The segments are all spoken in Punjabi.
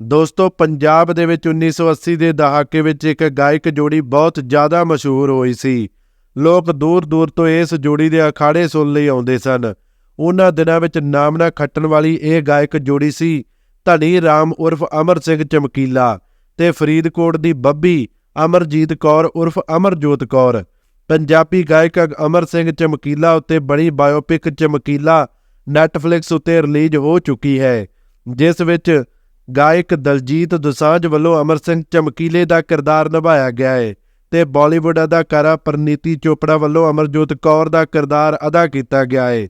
ਦੋਸਤੋ, ਪੰਜਾਬ ਦੇ ਵਿੱਚ 1980 ਦੇ ਦਹਾਕੇ ਵਿੱਚ ਇੱਕ ਗਾਇਕ ਜੋੜੀ ਬਹੁਤ ਜ਼ਿਆਦਾ ਮਸ਼ਹੂਰ ਹੋਈ ਸੀ। ਲੋਕ ਦੂਰ ਦੂਰ ਤੋਂ ਇਸ ਜੋੜੀ ਦੇ ਅਖਾੜੇ ਸੁਣ ਲਈ ਆਉਂਦੇ ਸਨ। ਉਹਨਾਂ ਦਿਨਾਂ ਵਿੱਚ ਨਾਮਨਾ ਖੱਟਣ ਵਾਲੀ ਇਹ ਗਾਇਕ ਜੋੜੀ ਸੀ ਧਨੀ ਰਾਮ ਉਰਫ ਅਮਰ ਸਿੰਘ ਚਮਕੀਲਾ ਤੇ ਫਰੀਦਕੋਟ ਦੀ ਬੱਬੀ ਅਮਰਜੀਤ ਕੌਰ ਉਰਫ ਅਮਰਜੋਤ ਕੌਰ। ਪੰਜਾਬੀ ਗਾਇਕ ਅਮਰ ਸਿੰਘ ਚਮਕੀਲਾ ਉੱਤੇ ਬਣੀ ਬਾਇਓਪਿਕ ਚਮਕੀਲਾ ਨੈਟਫਲਿਕਸ ਉੱਤੇ ਰਿਲੀਜ਼ ਹੋ ਚੁੱਕੀ ਹੈ, ਜਿਸ ਵਿੱਚ ਗਾਇਕ ਦਲਜੀਤ ਦੁਸਾਂਝ ਵੱਲੋਂ ਅਮਰ ਸਿੰਘ ਚਮਕੀਲੇ ਦਾ ਕਿਰਦਾਰ ਨਿਭਾਇਆ ਗਿਆ ਹੈ ਤੇ ਬਾਲੀਵੁੱਡ ਅਦਾਕਾਰਾ ਪ੍ਰਨੀਤੀ ਚੋਪੜਾ ਵੱਲੋਂ ਅਮਰਜੋਤ ਕੌਰ ਦਾ ਕਿਰਦਾਰ ਅਦਾ ਕੀਤਾ ਗਿਆ ਹੈ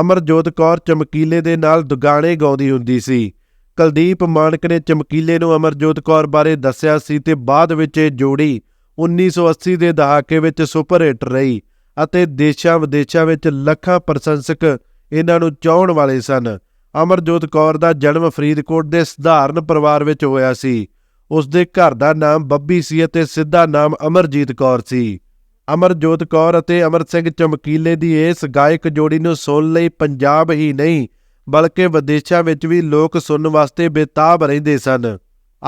ਅਮਰਜੋਤ ਕੌਰ ਚਮਕੀਲੇ ਦੇ ਨਾਲ ਦੁਗਾਣੇ ਗਾਉਂਦੀ ਹੁੰਦੀ ਸੀ। ਕੁਲਦੀਪ ਮਾਨਕ ਨੇ ਚਮਕੀਲੇ ਨੂੰ ਅਮਰਜੋਤ ਕੌਰ ਬਾਰੇ ਦੱਸਿਆ ਸੀ ਤੇ ਬਾਅਦ ਵਿੱਚ ਇਹ ਜੋੜੀ 1980 ਦੇ ਦਹਾਕੇ ਵਿੱਚ ਸੁਪਰ ਹਿੱਟ ਰਹੀ ਅਤੇ ਦੇਸ਼ਾਂ ਵਿਦੇਸ਼ਾਂ ਵਿੱਚ ਲੱਖਾਂ ਪ੍ਰਸ਼ੰਸਕ ਇਹਨਾਂ ਨੂੰ ਚਾਹਣ ਵਾਲੇ ਸਨ। ਅਮਰਜੋਤ ਕੌਰ ਦਾ ਜਨਮ ਫਰੀਦਕੋਟ ਦੇ ਸਧਾਰਨ ਪਰਿਵਾਰ ਵਿੱਚ ਹੋਇਆ ਸੀ। ਉਸ ਦੇ ਘਰ ਦਾ ਨਾਮ ਬੱਬੀ ਸੀ ਅਤੇ ਸਿੱਧਾ ਨਾਮ ਅਮਰਜੀਤ ਕੌਰ ਸੀ। ਅਮਰਜੋਤ ਕੌਰ ਅਤੇ ਅਮਰ ਸਿੰਘ ਚਮਕੀਲੇ ਦੀ ਇਸ ਗਾਇਕ ਜੋੜੀ ਨੂੰ ਸੁਣ ਲਈ ਪੰਜਾਬ ਹੀ ਨਹੀਂ, ਬਲਕਿ ਵਿਦੇਸ਼ਾਂ ਵਿੱਚ ਵੀ ਲੋਕ ਸੁਣਨ ਵਾਸਤੇ ਬੇਤਾਬ ਰਹਿੰਦੇ ਸਨ।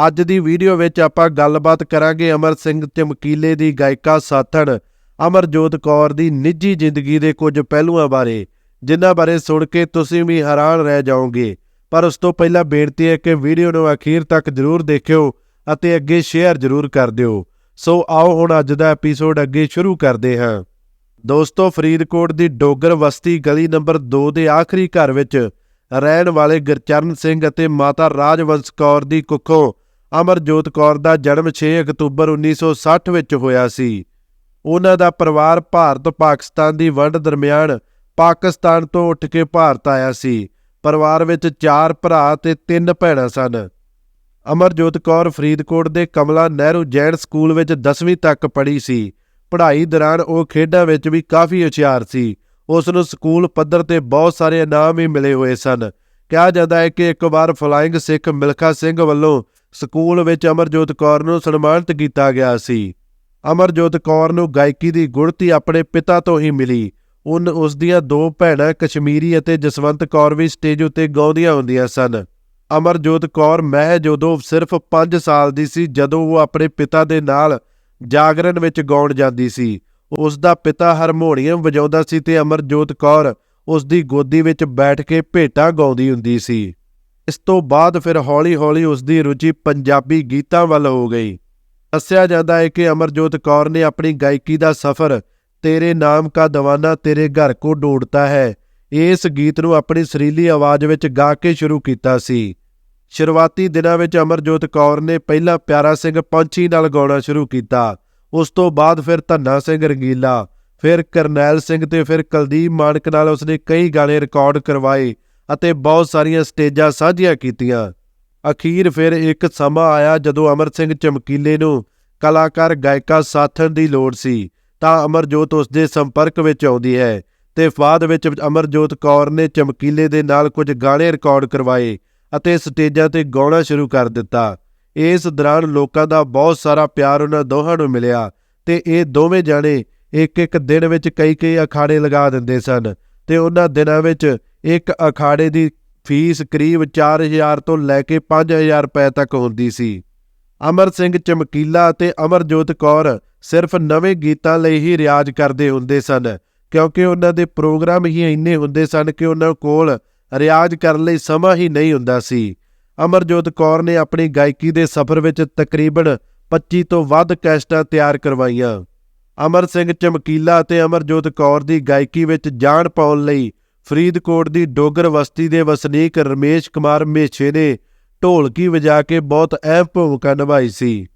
ਅੱਜ ਦੀ ਵੀਡੀਓ ਵਿੱਚ ਆਪਾਂ ਗੱਲਬਾਤ ਕਰਾਂਗੇ ਅਮਰ ਸਿੰਘ ਚਮਕੀਲੇ ਦੀ ਗਾਇਕਾ ਸਾਥਣ ਅਮਰਜੋਤ ਕੌਰ ਦੀ ਨਿੱਜੀ ਜ਼ਿੰਦਗੀ ਦੇ ਕੁਝ ਪਹਿਲੂਆਂ ਬਾਰੇ। ਜਿਨ੍ਹਾਂ ਬਾਰੇ ਸੁਣ ਕੇ ਤੁਸੀਂ ਵੀ ਹੈਰਾਨ ਰਹਿ ਜਾਓਗੇ। ਪਰ ਉਸ ਤੋਂ ਪਹਿਲਾਂ ਬੇਨਤੀ ਹੈ ਕਿ ਵੀਡੀਓ ਨੂੰ ਅਖੀਰ ਤੱਕ ਜ਼ਰੂਰ ਦੇਖਿਓ ਅਤੇ ਅੱਗੇ ਸ਼ੇਅਰ ਜ਼ਰੂਰ ਕਰ ਦਿਓ। ਸੋ ਆਓ ਹੁਣ ਅੱਜ ਦਾ ਐਪੀਸੋਡ ਅੱਗੇ ਸ਼ੁਰੂ ਕਰਦੇ ਹਾਂ। ਦੋਸਤੋ, ਫਰੀਦਕੋਟ ਦੀ ਡੋਗਰ ਵਸਤੀ ਗਲੀ ਨੰਬਰ 2 ਦੇ ਆਖਰੀ ਘਰ ਵਿੱਚ ਰਹਿਣ ਵਾਲੇ ਗੁਰਚਰਨ ਸਿੰਘ ਅਤੇ ਮਾਤਾ ਰਾਜਵੰਸ਼ ਕੌਰ ਦੀ ਕੁੱਖੋਂ ਅਮਰਜੋਤ ਕੌਰ ਦਾ ਜਨਮ 6 ਅਕਤੂਬਰ 1960 ਵਿੱਚ ਹੋਇਆ ਸੀ। ਉਹਨਾਂ ਦਾ ਪਰਿਵਾਰ ਭਾਰਤ ਪਾਕਿਸਤਾਨ ਦੀ ਵੰਡ ਦਰਮਿਆਨ ਪਾਕਿਸਤਾਨ ਤੋਂ ਉੱਠ ਕੇ ਭਾਰਤ ਆਇਆ ਸੀ। ਪਰਿਵਾਰ ਵਿੱਚ ਚਾਰ ਭਰਾ ਤੇ ਤਿੰਨ ਭੈਣਾਂ ਸਨ। ਅਮਰਜੋਤ ਕੌਰ ਫਰੀਦਕੋਟ ਦੇ ਕਮਲਾ ਨਹਿਰੂ ਜੈਨ ਸਕੂਲ ਵਿੱਚ 10ਵੀਂ ਤੱਕ ਪੜ੍ਹੀ ਸੀ। ਪੜ੍ਹਾਈ ਦੌਰਾਨ ਉਹ ਖੇਡਾਂ ਵਿੱਚ ਵੀ ਕਾਫੀ ਹੁਸ਼ਿਆਰ ਸੀ। ਉਸ ਨੂੰ ਸਕੂਲ ਪੱਧਰ ਤੇ ਬਹੁਤ ਸਾਰੇ ਇਨਾਮ ਵੀ ਮਿਲੇ ਹੋਏ ਸਨ। ਕਿਹਾ ਜਾਂਦਾ ਹੈ ਕਿ ਇੱਕ ਵਾਰ ਫਲਾਇੰਗ ਸਿੱਖ ਮਿਲਖਾ ਸਿੰਘ ਵੱਲੋਂ ਸਕੂਲ ਵਿੱਚ ਅਮਰਜੋਤ ਕੌਰ ਨੂੰ ਸਨਮਾਨਿਤ ਕੀਤਾ ਗਿਆ ਸੀ। ਅਮਰਜੋਤ ਕੌਰ ਨੂੰ ਗਾਇਕੀ ਦੀ ਗੁੜਤੀ ਆਪਣੇ ਪਿਤਾ ਤੋਂ ਹੀ ਮਿਲੀ। ਉਨ ਉਸ ਦੀਆਂ ਦੋ ਭੈਣਾਂ ਕਸ਼ਮੀਰੀ ਅਤੇ ਜਸਵੰਤ ਕੌਰ ਵੀ ਸਟੇਜ ਉੱਤੇ ਗਾਉਂਦੀਆਂ ਹੁੰਦੀਆਂ ਸਨ। ਅਮਰਜੋਤ ਕੌਰ ਮਹਿਜ ਜਦੋਂ ਸਿਰਫ 5 ਸਾਲ ਦੀ ਸੀ ਜਦੋਂ ਉਹ ਆਪਣੇ ਪਿਤਾ ਦੇ ਨਾਲ ਜਾਗਰਣ ਵਿੱਚ ਗਾਉਣ ਜਾਂਦੀ ਸੀ। ਉਸ ਦਾ ਪਿਤਾ ਹਾਰਮੋਨੀਅਮ ਵਜਾਉਂਦਾ ਸੀ ਤੇ ਅਮਰਜੋਤ ਕੌਰ ਉਸ ਦੀ ਗੋਦੀ ਵਿੱਚ ਬੈਠ ਕੇ ਭੇਟਾਂ ਗਾਉਂਦੀ ਹੁੰਦੀ ਸੀ। ਇਸ ਤੋਂ ਬਾਅਦ ਫਿਰ ਹੌਲੀ-ਹੌਲੀ ਉਸ ਦੀ ਰੁਚੀ ਪੰਜਾਬੀ ਗੀਤਾਂ ਵੱਲ ਹੋ ਗਈ। ਦੱਸਿਆ ਜਾਂਦਾ ਹੈ ਕਿ ਅਮਰਜੋਤ ਕੌਰ ਨੇ ਆਪਣੀ ਗਾਇਕੀ ਦਾ ਸਫ਼ਰ ਤੇਰੇ ਨਾਮ ਕਾ ਦਵਾਨਾ ਤੇਰੇ ਘਰ ਕੋ ਡੋੜਤਾ ਹੈ। ਇਸ ਗੀਤ ਨੂੰ ਆਪਣੀ ਸਰੀਲੀ ਆਵਾਜ਼ ਵਿੱਚ ਗਾ ਕੇ ਸ਼ੁਰੂ ਕੀਤਾ ਸੀ। ਸ਼ੁਰੂਆਤੀ ਦਿਨਾਂ ਵਿੱਚ ਅਮਰਜੋਤ ਕੌਰ ਨੇ ਪਹਿਲਾਂ ਪਿਆਰਾ ਸਿੰਘ ਪੰਛੀ ਨਾਲ ਗਾਉਣਾ ਸ਼ੁਰੂ ਕੀਤਾ। ਉਸ ਤੋਂ ਬਾਅਦ ਫਿਰ ਧੰਨਾ ਸਿੰਘ ਰੰਗੀਲਾ, ਫਿਰ ਕਰਨੈਲ ਸਿੰਘ ਤੇ ਫਿਰ ਕੁਲਦੀਪ ਮਾਨਕ ਨਾਲ ਉਸਨੇ ਕਈ ਗਾਣੇ ਰਿਕਾਰਡ ਕਰਵਾਏ ਅਤੇ ਬਹੁਤ ਸਾਰੀਆਂ ਸਟੇਜਾਂ ਸਾਂਝੀਆਂ ਕੀਤੀਆਂ। ਅਖੀਰ ਫਿਰ ਇੱਕ ਸਮਾਂ ਆਇਆ ਜਦੋਂ ਅਮਰ ਸਿੰਘ ਚਮਕੀਲੇ ਨੂੰ ਕਲਾਕਾਰ ਗਾਇਕਾ ਸਾਥਣ ਦੀ ਲੋੜ ਸੀ। ਤਾਂ ਅਮਰਜੋਤ ਉਸ ਦੇ ਸੰਪਰਕ ਵਿੱਚ ਆਉਂਦੀ ਹੈ ਤੇ ਬਾਅਦ ਵਿੱਚ ਅਮਰਜੋਤ ਕੌਰ ਨੇ ਚਮਕੀਲੇ ਦੇ ਨਾਲ ਕੁਝ ਗਾਣੇ ਰਿਕਾਰਡ ਕਰਵਾਏ ਅਤੇ ਸਟੇਜਾਂ ਤੇ ਗਾਉਣਾ ਸ਼ੁਰੂ ਕਰ ਦਿੱਤਾ। ਇਸ ਦੌਰਾਨ ਲੋਕਾਂ ਦਾ ਬਹੁਤ ਸਾਰਾ ਪਿਆਰ ਉਹਨਾਂ ਦੋਹਾਂ ਨੂੰ ਮਿਲਿਆ ਤੇ ਇਹ ਦੋਵੇਂ ਜਾਣੇ ਇੱਕ ਇੱਕ ਦਿਨ ਵਿੱਚ ਕਈ ਕਈ ਅਖਾੜੇ ਲਗਾ ਦਿੰਦੇ ਸਨ ਤੇ ਉਹਨਾਂ ਦਿਨਾਂ ਵਿੱਚ ਇੱਕ ਅਖਾੜੇ ਦੀ ਫੀਸ ਕਰੀਬ 4000 ਤੋਂ ਲੈ ਕੇ 5000 ਰੁਪਏ ਤੱਕ ਹੁੰਦੀ ਸੀ। ਅਮਰ ਸਿੰਘ ਚਮਕੀਲਾ ਅਤੇ ਅਮਰਜੋਤ ਕੌਰ ਸਿਰਫ ਨਵੇਂ ਗੀਤਾਂ ਲਈ ਹੀ ਰਿਆਜ਼ ਕਰਦੇ ਹੁੰਦੇ ਸਨ, ਕਿਉਂਕਿ ਉਹਨਾਂ ਦੇ ਪ੍ਰੋਗਰਾਮ ਹੀ ਇੰਨੇ ਹੁੰਦੇ ਸਨ ਕਿ ਉਹਨਾਂ ਕੋਲ ਰਿਆਜ਼ ਕਰਨ ਲਈ ਸਮਾਂ ਹੀ ਨਹੀਂ ਹੁੰਦਾ ਸੀ। ਅਮਰਜੋਤ ਕੌਰ ਨੇ ਆਪਣੀ ਗਾਇਕੀ ਦੇ ਸਫ਼ਰ ਵਿੱਚ ਤਕਰੀਬਨ 25 ਤੋਂ ਵੱਧ ਕੈਸਟਾਂ ਤਿਆਰ ਕਰਵਾਈਆਂ। ਅਮਰ ਸਿੰਘ ਚਮਕੀਲਾ ਅਤੇ ਅਮਰਜੋਤ ਕੌਰ ਦੀ ਗਾਇਕੀ ਵਿੱਚ ਜਾਣ ਪਾਉਣ ਲਈ ਫਰੀਦਕੋਟ ਦੀ ਡੋਗਰ ਬਸਤੀ ਦੇ ਵਸਨੀਕ ਰਮੇਸ਼ ਕੁਮਾਰ ਮੇਛੇ ਨੇ ਢੋਲਕੀ ਵਜਾ ਕੇ ਬਹੁਤ ਅਹਿਮ ਭੂਮਿਕਾ ਨਿਭਾਈ ਸੀ।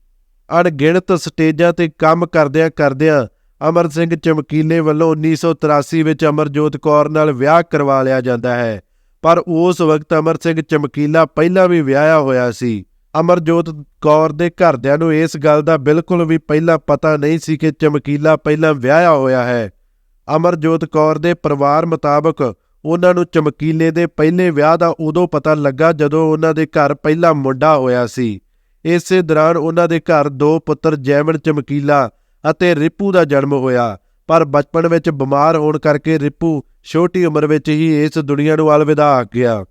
ਅਣਗਿਣਤ ਸਟੇਜਾਂ ਤੇ ਕੰਮ ਕਰਦਿਆਂ ਕਰਦਿਆਂ ਅਮਰ ਸਿੰਘ ਚਮਕੀਲੇ ਵੱਲੋਂ 1983 ਵਿੱਚ ਅਮਰਜੋਤ ਕੌਰ ਨਾਲ ਵਿਆਹ ਕਰਵਾ ਲਿਆ ਜਾਂਦਾ ਹੈ। ਪਰ ਉਸ ਵਕਤ ਅਮਰ ਸਿੰਘ ਚਮਕੀਲਾ ਪਹਿਲਾਂ ਵੀ ਵਿਆਹਿਆ ਹੋਇਆ ਸੀ। ਅਮਰਜੋਤ ਕੌਰ ਦੇ ਘਰਦਿਆਂ ਨੂੰ ਇਸ ਗੱਲ ਦਾ ਬਿਲਕੁਲ ਵੀ ਪਹਿਲਾਂ ਪਤਾ ਨਹੀਂ ਸੀ ਕਿ ਚਮਕੀਲਾ ਪਹਿਲਾਂ ਵਿਆਹਿਆ ਹੋਇਆ ਹੈ। ਅਮਰਜੋਤ ਕੌਰ ਦੇ ਪਰਿਵਾਰ ਮੁਤਾਬਕ ਉਹਨਾਂ ਨੂੰ ਚਮਕੀਲੇ ਦੇ ਪਹਿਲੇ ਵਿਆਹ ਦਾ ਉਦੋਂ ਪਤਾ ਲੱਗਾ ਜਦੋਂ ਉਹਨਾਂ ਦੇ ਘਰ ਪਹਿਲਾ ਮੁੰਡਾ ਹੋਇਆ ਸੀ। ਇਸੇ ਦੌਰਾਨ ਉਹਨਾਂ ਦੇ ਘਰ ਦੋ ਪੁੱਤਰ ਜੈਮਨ ਚਮਕੀਲਾ ਅਤੇ ਰਿਪੂ ਦਾ ਜਨਮ ਹੋਇਆ। ਪਰ ਬਚਪਨ ਵਿੱਚ ਬਿਮਾਰ ਹੋਣ ਕਰਕੇ ਰਿਪੂ ਛੋਟੀ ਉਮਰ ਵਿੱਚ ਹੀ ਇਸ ਦੁਨੀਆ ਨੂੰ ਅਲਵਿਦਾ ਆ ਗਿਆ।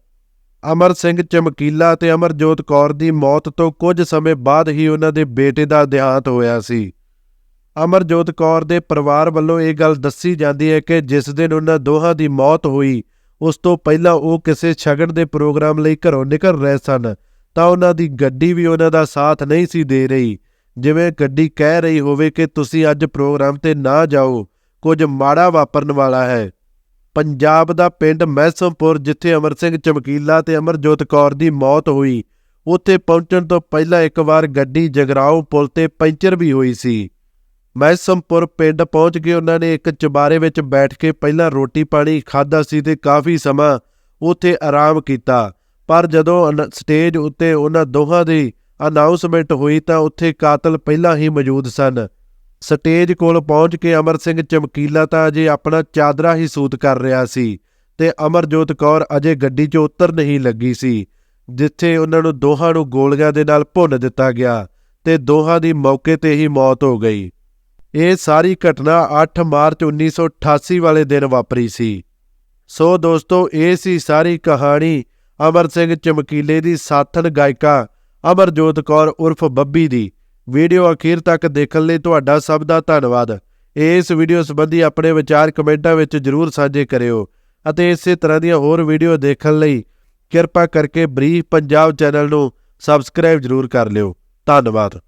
ਅਮਰ ਸਿੰਘ ਚਮਕੀਲਾ ਤੇ ਅਮਰਜੋਤ ਕੌਰ ਦੀ ਮੌਤ ਤੋਂ ਕੁਝ ਸਮੇਂ ਬਾਅਦ ਹੀ ਉਹਨਾਂ ਦੇ ਬੇਟੇ ਦਾ ਦੇਹਾਂਤ ਹੋਇਆ ਸੀ। ਅਮਰਜੋਤ ਕੌਰ ਦੇ ਪਰਿਵਾਰ ਵੱਲੋਂ ਇਹ ਗੱਲ ਦੱਸੀ ਜਾਂਦੀ ਹੈ ਕਿ ਜਿਸ ਦਿਨ ਉਹਨਾਂ ਦੋਹਾਂ ਦੀ ਮੌਤ ਹੋਈ, ਉਸ ਤੋਂ ਪਹਿਲਾਂ ਉਹ ਕਿਸੇ ਛਗਣ ਦੇ ਪ੍ਰੋਗਰਾਮ ਲਈ ਘਰੋਂ ਨਿਕਲ ਰਹੇ ਸਨ, ਤਾਂ ਉਹਨਾਂ ਦੀ ਗੱਡੀ ਵੀ ਉਹਨਾਂ ਦਾ ਸਾਥ ਨਹੀਂ ਸੀ ਦੇ ਰਹੀ। ਜਿਵੇਂ ਗੱਡੀ ਕਹਿ ਰਹੀ ਹੋਵੇ ਕਿ ਤੁਸੀਂ ਅੱਜ ਪ੍ਰੋਗਰਾਮ ਤੇ ਨਾ ਜਾਓ, ਕੁਝ ਮਾੜਾ ਵਾਪਰਨ ਵਾਲਾ ਹੈ। ਪੰਜਾਬ ਦਾ ਪਿੰਡ ਮਹਿਸਮਪੁਰ ਜਿੱਥੇ ਅਮਰ ਸਿੰਘ ਚਮਕੀਲਾ ਤੇ ਅਮਰਜੋਤ ਕੌਰ ਦੀ ਮੌਤ ਹੋਈ, ਉੱਥੇ ਪਹੁੰਚਣ ਤੋਂ ਪਹਿਲਾਂ ਇੱਕ ਵਾਰ ਗੱਡੀ ਜਗਰਾਓ ਪੁਲ ਤੇ ਪੈਂਚਰ ਵੀ ਹੋਈ ਸੀ। ਮਹਿਸਮਪੁਰ ਪਿੰਡ ਪਹੁੰਚ ਕੇ ਉਹਨਾਂ ਨੇ ਇੱਕ ਚੁਬਾਰੇ ਵਿੱਚ ਬੈਠ ਕੇ ਪਹਿਲਾਂ ਰੋਟੀ ਪਾਣੀ ਖਾਧਾ ਸੀ ਤੇ ਕਾਫੀ ਸਮਾਂ ਉੱਥੇ ਆਰਾਮ ਕੀਤਾ। ਪਰ ਜਦੋਂ ਅਨ- ਸਟੇਜ ਉੱਤੇ ਉਹਨਾਂ ਦੋਹਾਂ ਦੀ ਅਨਾਉਂਸਮੈਂਟ ਹੋਈ ਤਾਂ ਉੱਥੇ ਕਾਤਲ ਪਹਿਲਾਂ ਹੀ ਮੌਜੂਦ ਸਨ। ਸਟੇਜ ਕੋਲ ਪਹੁੰਚ ਕੇ ਅਮਰ ਸਿੰਘ ਚਮਕੀਲਾ ਤਾਂ ਅਜੇ ਆਪਣਾ ਚਾਦਰਾ ਹੀ ਸੂਤ ਕਰ ਰਿਹਾ ਸੀ ਤੇ ਅਮਰਜੋਤ ਕੌਰ ਅਜੇ ਗੱਡੀ 'ਚੋਂ ਉਤਰ ਨਹੀਂ ਲੱਗੀ ਸੀ, ਜਿੱਥੇ ਉਹਨਾਂ ਨੂੰ ਦੋਹਾਂ ਨੂੰ ਗੋਲੀਆਂ ਦੇ ਨਾਲ ਭੁੰਨ ਦਿੱਤਾ ਗਿਆ ਤੇ ਦੋਹਾਂ ਦੀ ਮੌਕੇ ਤੇ ਹੀ ਮੌਤ ਹੋ ਗਈ। ਇਹ ਸਾਰੀ ਘਟਨਾ 8 ਮਾਰਚ 1988 ਵਾਲੇ ਦਿਨ ਵਾਪਰੀ ਸੀ। ਸੋ ਦੋਸਤੋ, ਇਹ ਸੀ ਸਾਰੀ ਕਹਾਣੀ ਅਮਰ ਸਿੰਘ ਚਮਕੀਲੇ ਦੀ ਸਾਥਣ ਗਾਇਕਾ ਅਮਰਜੋਤ ਕੌਰ ਉਰਫ ਬੱਬੀ ਦੀ। ਵੀਡੀਓ ਅਖੀਰ ਤੱਕ ਦੇਖਣ ਲਈ ਤੁਹਾਡਾ ਸਭ ਦਾ ਧੰਨਵਾਦ। ਇਸ ਵੀਡੀਓ ਸੰਬੰਧੀ ਆਪਣੇ ਵਿਚਾਰ ਕਮੈਂਟਾਂ ਵਿੱਚ ਜਰੂਰ ਸਾਂਝੇ ਕਰਿਓ ਅਤੇ ਇਸੇ ਤਰ੍ਹਾਂ ਦੀਆਂ ਹੋਰ ਵੀਡੀਓ ਦੇਖਣ ਲਈ ਕਿਰਪਾ ਕਰਕੇ ਬਰੀਫ ਪੰਜਾਬ ਚੈਨਲ ਨੂੰ ਸਬਸਕ੍ਰਾਈਬ ਜਰੂਰ ਕਰ ਲਿਓ। ਧੰਨਵਾਦ।